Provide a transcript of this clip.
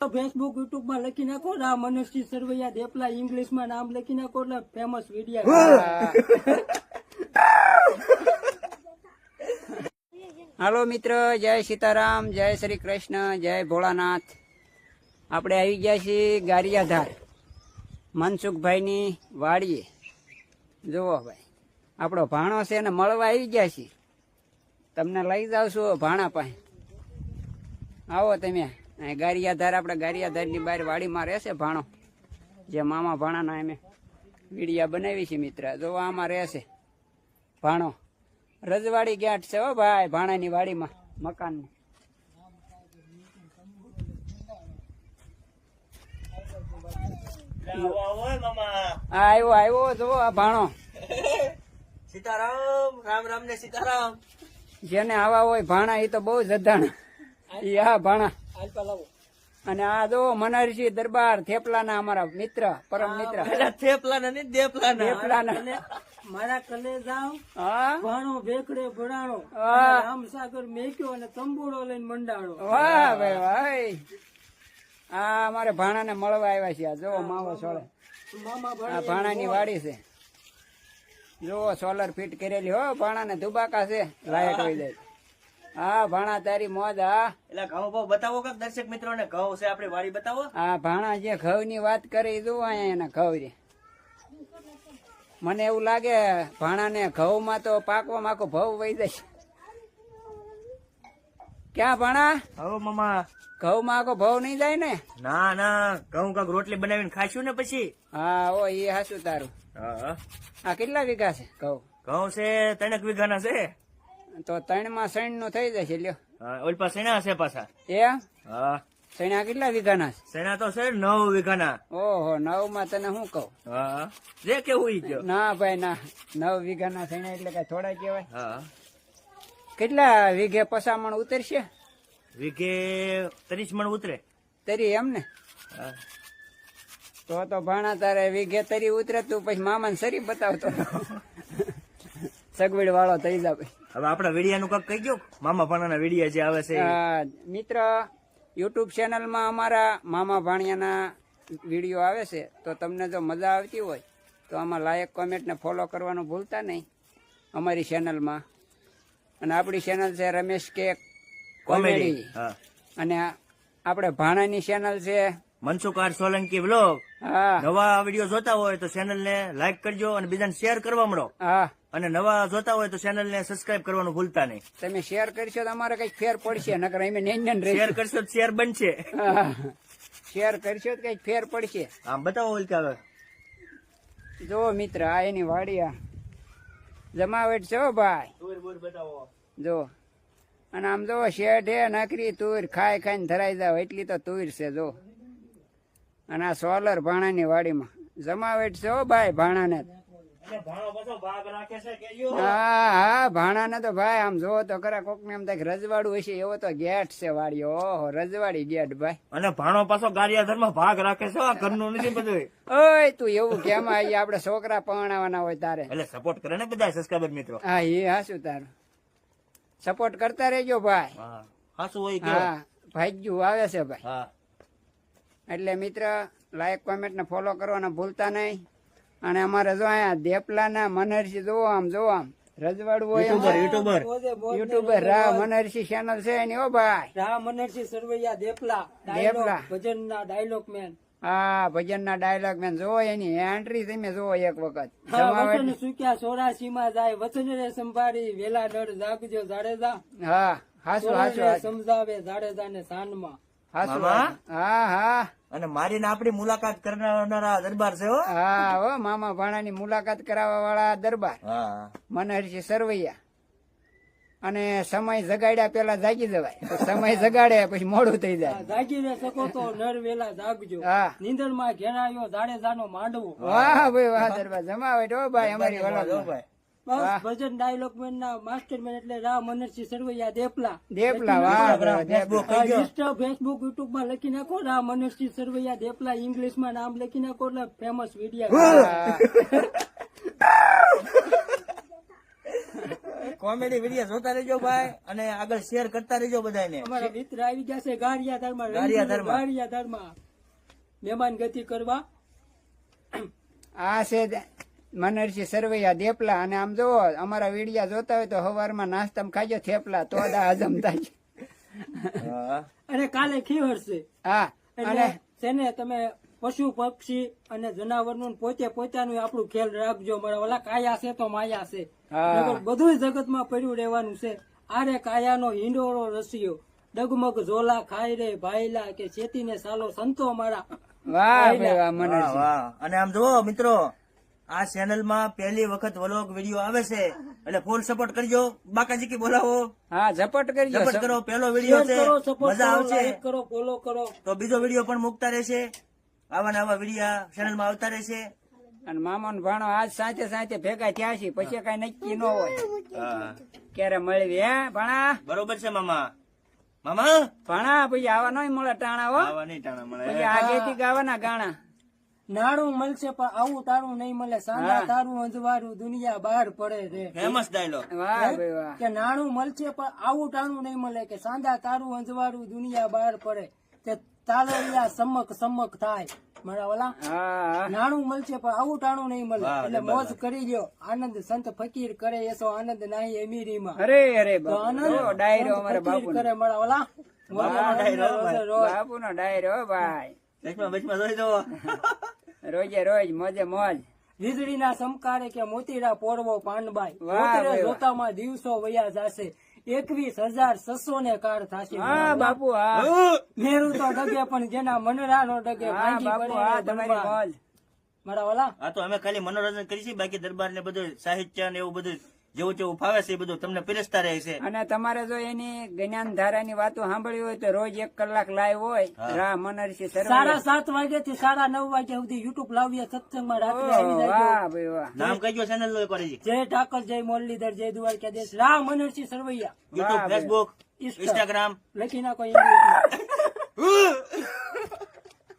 Facebook યુટ્યુબમાં લખી નાખો. રામ મનસ્વી સરવૈયા દેપલા ઇંગ્લિશમાં નામ લખી નાખો એટલે ફેમસ વીડિયો હાલો મિત્ર, જય સીતારામ, જય શ્રી કૃષ્ણ, જય ભોળાનાથ. આપણે આવી ગયા છીએ ગારિયાધાર, મનસુખભાઈની વાડીએ. જુઓ ભાઈ, આપણો ભાણો છે ને મળવા આવી ગયા છીએ. તમને લઈ જાવ છું ભાણા પાસે. આવો તમે. ગારિયાધાર આપણે ગારિયાધારની બહાર વાડીમાં રહેશે ભાણો. જે મામા ભાણાના અમે વીડિયા બનાવી છે મિત્ર. જો આમાં રહેશે ભાણો. રજવાડી ગેટ છે હો ભાઈ? ભાણાની વાડીમાં મકાનની. આવ્યો આવ્યો જો આ ભાણો. સીતારામ રામ રામ ને સીતારામ. જેને આવા હોય ભાણા એ તો બહુ જધાણ ઈ આ ભાણા. અને આ જો મનહરસિંહ દરબાર થેપલાના અમારા મિત્ર પરમ મિત્ર. થેપલા નહીં દેપલાના. થેપલાના મારા કલે જાવ ભાણો ભરાણો વાહ. રામસાગર મેક્યો અને તંબુડો લઈને મંડાણો વાહ ભાઈ ભાઈ આ અમારે ભાણાને મળવા આવ્યા છે. આ જો માવો સોળે આ ભાણાની વાડી છે. જોવો સોલર ફિટ કરેલી હો ભાણાને ધુબાકા છે. લાયક હોય જાય. હા ભાણા તારી મોજ હા. એટલે ઘઉં બહુ બતાવો કે દર્શક મિત્રો ને ઘઉં છે આપણી વાડી બતાવો. હા ભાણા જે ઘઉં ની વાત કરી અહીંયા એના ઘઉં રે મને એવું લાગે ભાણાને ઘઉંમાં તો પાકવામાં આખો ભવ વહી જાય. ક્યાં ભાણા? હવે મામા. ઘઉંમાં આખો ભવ નહીં જાય ને? ના ના ઘઉં કાંક રોટલી બનાવીને ખાઈશું ને પછી? હા ઓ એ હાસું તારું. આ કેટલા વીઘા છે ઘઉં? ઘઉં છે ત્રણેક વીઘાના છે. તો ત્રણમાં સૈણનું થઈ જશે લ્યો. ઓલ પાસે સેના છે પાછા? એ? હા. સૈણા કેટલા વીઘાના સેના તો છે નવ વીઘાના. ઓહો નવમાં તને શું કહું? હા. જે કેવું ઈ ગયો? ના ભાઈ ના. નવ વીઘાના સેના એટલે કઈ થોડા કહેવાય. હા. કેટલા વીઘે પસામણ ઉતરશે? વીઘે ત્રીસ મણ ઉતરે. તરી એમ ને. તો તો ભાણા તારે વીઘે તરી ઉતરે તું પછી મામાને સરી બતાવતો સગવડ વાળો થઈ જાય હવે આપણા વિડિયાનું કાક કહી ગયો મામા ભાણાના વિડિયા જે આવે છે. મિત્ર યુટ્યુબ ચેનલમાં અમારા મામા ભાણિયાના વીડિયો આવે છે. તો તમને જો મજા આવતી હોય તો આમાં લાયક કોમેન્ટને ફોલો કરવાનું ભૂલતા નહીં. અમારી ચેનલમાં અને આપણી ચેનલ છે રમેશ કે કોમેડી હા. અને આપણે ભાણાની ચેનલ છે. મનસુકાર સોલંકી બ્લોગ હા. નવા વીડિયો જોતા હોય તો ચેનલ ને લાઈક કરજો અને બીજાને શેર કરવા મળો. હા. અને નવા જોતા હોય તો ચેનલ ને સબસ્ક્રાઇબ કરવાનું ભૂલતા નહીં. તમે શેર કરશો તો અમારે કંઈક ફેર પડશે નકર અમે નેન શેર કરશો તો શેર બનશે. શેર કરશો તો કંઈક ફેર પડશે. આમ બતાવો ઓલ કે હવે. જો મિત્ર આ એની વાડી આ. જમાવટ છે હો ભાઈ બતાવો. જો. અને આમ જો શેઠ નકરી તુર ખાઈ ખાઈને ધરાઈ જાવ એટલી તો તુર છે જો. અને આ સોલર ભાણાની વાડીમાં. જમાવેટ છે હો ભાઈ ભાણાને? હા હા ભાણાને તો ભાઈ આમ જોવો તો ખરા કોક ને એમ થાય રજવાડું હશે એવો તો ગેટ છે વાડીઓ ઓહો રજવાડી ગેટ ભાઈ. અને ભાણો પાછો ગારિયાધરમાં ભાગ રાખે છે આ ઘરનું નથી બધું ઓય તું એવું કેમ આવી આપડે છોકરા પરણાવાના હોય તારે? એટલે સપોર્ટ કરે ને બધા સબસ્ક્રાઈબર મિત્રો? હા એ હાશું તારું. સપોર્ટ કરતા રહેજો ભાઈ. હા હાસું હોય હા ભાગ્યું આવે છે ભાઈ. એટલે મિત્ર લાઈક કોમેન્ટ ને ફોલો કરવાના ભૂલતા નહીં. અને અમારે જો અહીંયા દેપલાના મનહરસિંહ જોવો આમ જોવો આમ. રજવાડું હોય યુટ્યુબર યુટ્યુબર રા મનહરસિંહ ચેનલ છે એની હો ભાઈ. રામ મનરસિંહ સરવૈયા દેપલા. દેપલા. ભજન ના ડાયલોગ મેન હા ભજન ના ડાયલોગ મેં જોવો એની એન્ટ્રી તમે જોવો એક વખત. વચન સુક્યા સોરાસી માં જાય વચન રે સંભાળી વેલા ડર જાગજો જાડેજા. હા હાસુ હાસુ સમજાવે જાડેજા ને સાનમાં હાસુ હા હા. અને મારીને આપણી મુલાકાત કરનારા દરબાર છે હા. હો મામા ભાણાની મુલાકાત કરાવવા વાળા દરબાર મને મનહરસિંહ સરવૈયા. અને સમય જગાડ્યા પેલા જાગી જવાય. સમય જગાડે પછી મોડું થઈ જાય. જાગી ને શકો તો નર વેલા જાગજો. હા. નીંદરમાં ઘેરાયો જાડે જાનો માંડવો. વાહ ભાઈ વાહ દરબાર જમાવે હો ભાઈ અમારી વલણ બસ ભજન ડાયલોગ મેન ના માસ્ટર મેન એટલે રામ મનરસિંહ સરવૈયા દેપલા. દેપલા. ઇન્સ્ટા ફેસબુક યુટ્યુબમાં લખી નાખો. રામ મનરસિંહ સરવૈયા દેપલા ઇંગ્લિશમાં નામ લખી નાખો એટલે ફેમસ વીડિયો કોમેડી વીડિયો જોતા રહેજો ભાઈ અને આગળ શેર કરતા રહેજો બધાને અમારા મિત્ર આવી ગયા છે ગારિયાધારમાં. ગારિયા ગારિયાધારમાં. મહેમાન ગતિ કરવા. આ છે મનરસિંહ સરવૈયા દેપલા અને આમ જોવો અમારા વીડિયા જોતા હોય તો સવારમાં નાસ્તામાં ખાજો થેપલા તો હજમ થાય. અને કાલે ખીવર છે. હા અને તેને તમે પશુ પક્ષી અને જનાવરનું પોતે પોતાનું આપણું ખ્યાલ રાખજો. મારા ઓલા કાયા છે તો માયા છે. બધું જગતમાં પડ્યું રહેવાનું છે. આરે કાયાનો હિંડોળો રસિયો. ડગમગ ઝોલા ખાઈ રે ભાઈલા કે ચેતીને સાલો સંતો મારા. વાહ. અને આમ જુઓ મિત્રો આ ચેનલમાં પહેલી વખત વ્લોગ વીડિયો આવે છે એટલે ફૂલ સપોર્ટ કરજો. બાકાજી કી બોલાવો. હા ઝપટ કરજો ઝપટ કરો પહેલો વીડિયો છે. મજા આવશે. લાઈક કરો ફોલો કરો. તો બીજો વીડિયો પણ મૂકતા રહેશે. આવા નવા વિડીયા ચેનલમાં આવતા રહેશે. અને મામા નો ભાણો આજ સાંજે સાંજે ભેગા થયા છે પછી કઈ નક્કી ન હોય. ક્યારે મળવી હે ભાણા? બરોબર છે મામા. મામા? ભાણા પછી આવા નહીં મળે ટાણા હો. આવા નહીં ટાણા મળે. પછી આગેથી ગાવાના ગાણા. નાણું મળશે પણ આવું તારું નહીં મળે. સાંધા તારું અંજવારું દુનિયા બહાર પડે છે. ફેમસ ડાયલોગ વાહ ભાઈ વાહ. કે નાણું મળશે પણ આવું તારું નહીં મળે. કે સાંધા તારું અંજવારું દુનિયા બહાર પડે. કે તાલડિયા સમક સમક થાય. મારા. નાણું મળશે પણ આવું ટાણું નહીં મળે. એટલે મોજ કરી ગયો આનંદ સંત ફકીર કરે એસો આનંદ નાહી અમીરીમાં અરે અરે આનંદ ડાયરો અમારા બાપુ કરે મારા. બાપુ નો ડાયરો ભાઈ. બચમાં બચમાં જોઈ દો રોજે રોજ મોજે મોજ. વીજળીના સમકારે કે મોતીડા પોરવો પાંડબાઈ. જોતામાં દિવસો વયા જશે. એકવીસ હજાર છસો ને કાર થશે. હા બાપુ હા. મેરું તો ડગે પણ જેના મનરા નો ડગે મારા ઓલા? હા તો અમે ખાલી મનોરંજન કરીશું બાકી દરબાર ને બધું સાહિત્ય ને એવું બધું જેવું જેવું ફાવે છે એ બધું તમને પીરસતા રહે છે. અને તમારે જો એની જ્ઞાન ધારાની વાતો સાંભળવી હોય તો રોજ એક કલાક લાઈવ હોય રા મનરસિંહ સાડા સાત વાગે થી સાડા નવ વાગ્યા સુધી યુટ્યુબ લાવીએ સત્સંગમાં રાત્રે ઓહ, આવી જાય વાહ ભાઈ વાહ. નામ કહીજો ચેનલ જય ઠાકર જય મુરલીધર જય Dwarkadhish Ram Manarsinh Sarvaiya YouTube Facebook Instagram લખી નાખો